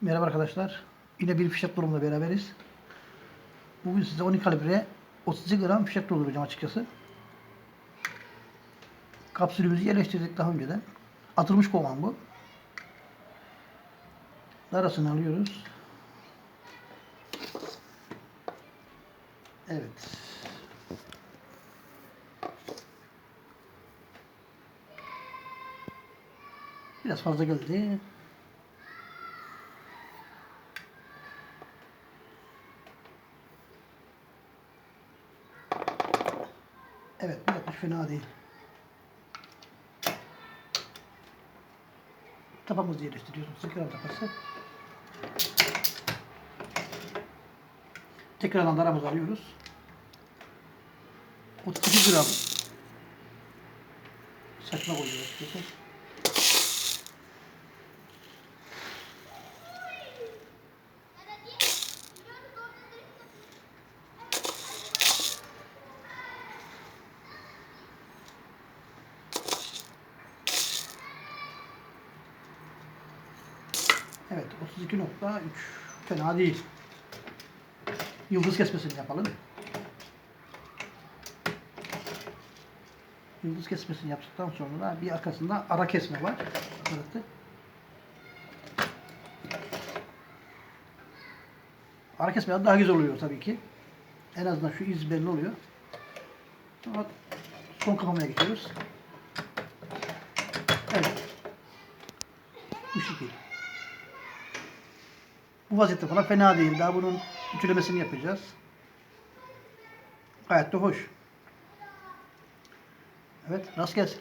Merhaba arkadaşlar. Yine bir fişek durumunda beraberiz. Bugün size 12 kalibre 32 gram fişek dolduracağım açıkçası. Kapsülümüzü yerleştirdik daha önceden. Atılmış kovan bu. Darasını alıyoruz. Evet. Biraz fazla geldi. Evet, bir atış fena değil. Tapamızı yerleştiriyoruz. Sıkıram tapası. Tekrardan daramızı alıyoruz. 32 gram saçma koyuyoruz. Bakın. Evet 32.3 fena değil. Yıldız kesmesini yapalım. Yıldız kesmesini yaptıktan sonra bir arkasında ara kesme var. Arkadaşlar. Ara kesme daha güzel oluyor tabii ki. En azından şu iz belli oluyor. Sonra son kapamaya geçiyoruz. Evet. Bu şekil. Bu vaziyette falan fena değil. Daha bunun ütülemesini yapacağız. Gayet de hoş. Evet, rast gelsin.